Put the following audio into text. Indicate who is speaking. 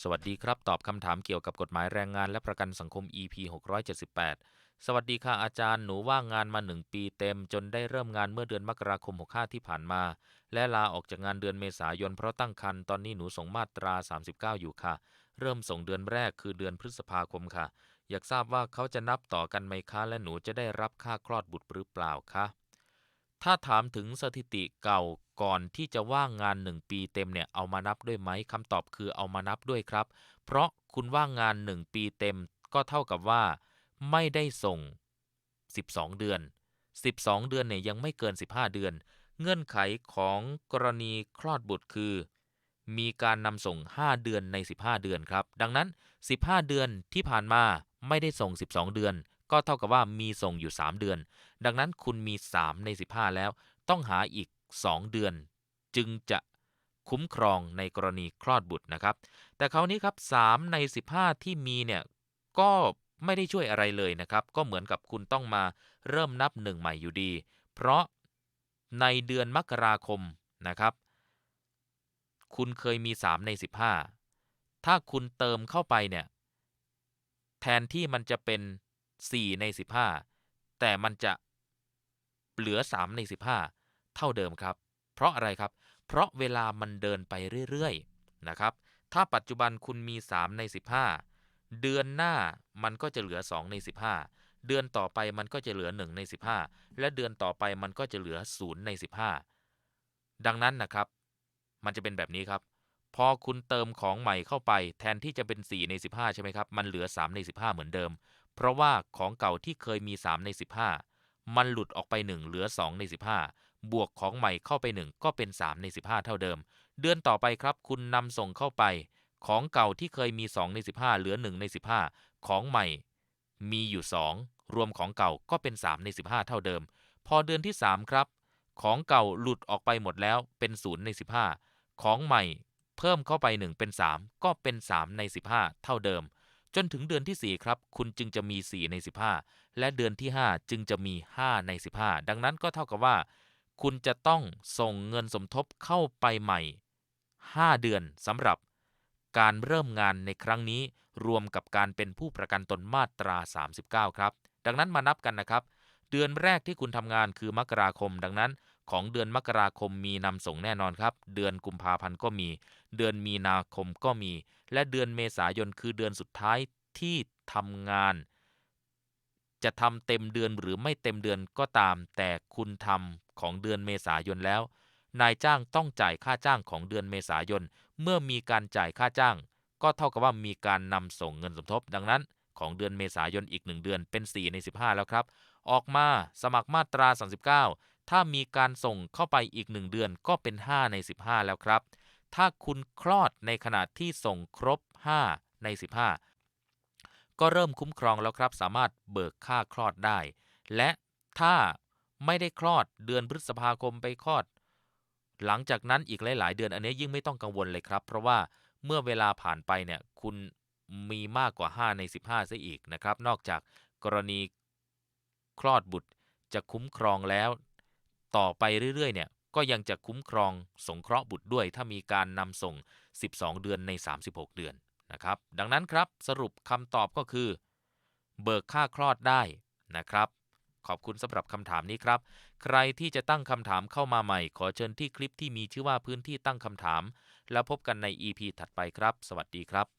Speaker 1: สวัสดีครับ ตอบคำถามเกี่ยวกับกฎหมายแรงงานและประกันสังคม EP 678 สวัสดีค่ะอาจารย์ หนูว่างงานมา 1 ปีเต็ม จนได้เริ่มงานเมื่อเดือนมกราคม 65 ที่ผ่านมา และลาออกจากงานเดือนเมษายนเพราะตั้งครรภ์ตอนนี้หนูส่งมาตรา 39 อยู่ค่ะ เริ่มส่งเดือนแรกคือเดือนพฤษภาคมค่ะ อยากทราบว่าเขาจะนับต่อกันไหมคะและหนูจะได้รับค่าคลอดบุตรหรือเปล่าคะ ถ้าถามถึงสถิติเก่าก่อนที่จะว่างงาน1ปีเต็มเนี่ยเอามานับด้วยไหมคำตอบคือเอามานับด้วยครับ เพราะคุณว่างงาน1ปีเต็มก็เท่ากับว่า ไม่ได้ส่ง 12 เดือน 12 เดือนเนี่ยยังไม่เกิน 15 เดือน เงื่อนไขของกรณีคลอดบุตรคือ มีการนำส่ง 5 เดือนใน 15 เดือนครับ ดังนั้น 15 เดือนที่ผ่านมาไม่ได้ส่ง 12 เดือน ก็เท่ากับว่ามีส่งอยู่ 3 เดือน ดังนั้นคุณมี 3 ใน 15 แล้ว ต้องหาอีก 2 เดือน จึงจะคุ้มครองในกรณีคลอดบุตรนะครับ แต่คราวนี้ครับ 3 ใน 15 ที่มีเนี่ยก็ไม่ได้ช่วยอะไรเลยนะครับ ก็เหมือนกับคุณต้องมาเริ่มนับหนึ่งใหม่อยู่ดี เพราะในเดือนมกราคมนะครับ คุณเคยมี 3 ใน 15 ถ้าคุณเติมเข้าไปเนี่ย แทนที่มันจะเป็น 4 ใน 15 แต่มันจะเหลือ 3 ใน 15 เท่าเดิมครับ เพราะอะไรครับ เพราะเวลามันเดินไปเรื่อยๆนะครับ ถ้าปัจจุบันคุณมี 3 ใน 15 เดือนหน้ามันก็จะเหลือ 2 ใน 15 เดือนต่อไปมันก็จะเหลือ 1 ใน 15 และเดือนต่อไปมันก็จะเหลือ 0 ใน 15 ดังนั้นนะครับ มันจะเป็นแบบนี้ครับพอคุณเติมของใหม่เข้าไปแทนที่จะเป็น 4 ใน 15 ใช่ไหมครับ มันเหลือ 3 ใน 15 เหมือนเดิม เพราะว่าของเก่าที่เคยมี 3 ใน 15 มันหลุดออกไป 1 เหลือ 2 ใน 15 บวกของใหม่เข้าไป 1 ก็เป็น 3 ใน 15 เท่าเดิม เดือนต่อไปครับ คุณนำส่งเข้าไป ของเก่าที่เคยมี 2 ใน 15 เหลือ 1 ใน 15 ของใหม่ มีอยู่ 2 รวมของเก่าก็เป็น 3 ใน 15 เท่าเดิม พอเดือนที่ 3 ครับ ของเก่าหลุดออกไปหมดแล้วเป็น 0 ใน 15 ของใหม่ เพิ่มเข้าไป 1 เป็น 3 ก็เป็น 3 ใน 15 เท่าเดิม จนถึงเดือนที่ 4 ครับ คุณจึงจะมี 4 ใน 15 และเดือนที่ 5 จึงจะมี 5 ใน 15 ดังนั้นก็เท่ากับว่า คุณจะต้องส่งเงินสมทบเข้าไปใหม่ 5 เดือนสำหรับการเริ่มงานในครั้งนี้รวมกับการเป็นผู้ประกันตนมาตรา 39 ครับ ดังนั้นมานับกันนะครับ เดือนแรกที่คุณทำงานคือมกราคม ดังนั้น ของเดือนมกราคมมีนำส่งแน่นอนครับ เดือนกุมภาพันธ์ก็มี เดือนมีนาคมก็มี และเดือนเมษายนคือเดือนสุดท้ายที่ทำงาน จะทำเต็มเดือนหรือไม่เต็มเดือนก็ตาม แต่คุณทำของเดือนเมษายนแล้ว นายจ้างต้องจ่ายค่าจ้างของเดือนเมษายน เมื่อมีการจ่ายค่าจ้าง ก็เท่ากับว่ามีการนำส่งเงินสมทบ ดังนั้น ของเดือนเมษายนอีก 1 เดือนเป็น 4 ใน 15 แล้วครับ ออกมาสมัครมาตรา 39 ถ้ามีการส่งเข้าไปอีก 1 เดือนก็เป็น 5 ใน 15 แล้วครับ ถ้าคุณคลอดในขณะที่ส่งครบ 5 ใน 15 ก็เริ่มคุ้มครองแล้วครับ สามารถเบิกค่าคลอดได้ และถ้าไม่ได้คลอดเดือนพฤษภาคมไปคลอด หลังจากนั้นอีกหลาย ๆ เดือนอันนี้ยิ่งไม่ต้องกังวลเลยครับ เพราะว่าเมื่อเวลาผ่านไปเนี่ยคุณมีมากกว่า 5 ใน 15ซะอีกนะครับ นอกจากกรณีคลอดบุตรจะคุ้มครองแล้ว ต่อไปเรื่อยๆเนี่ยก็ยังจะคุ้มครองสงเคราะห์บุตรด้วย ถ้ามีการนำส่ง 12 เดือนใน 36 เดือนนะครับ ดังนั้นครับสรุปคำตอบก็คือ เบิกค่าคลอดได้นะครับ ขอบคุณสำหรับคำถามนี้ครับ ใครที่จะตั้งคำถามเข้ามาใหม่ ขอเชิญที่คลิปที่มีชื่อว่าพื้นที่ตั้งคำถาม แล้วพบกันใน EP ถัดไปครับ สวัสดีครับ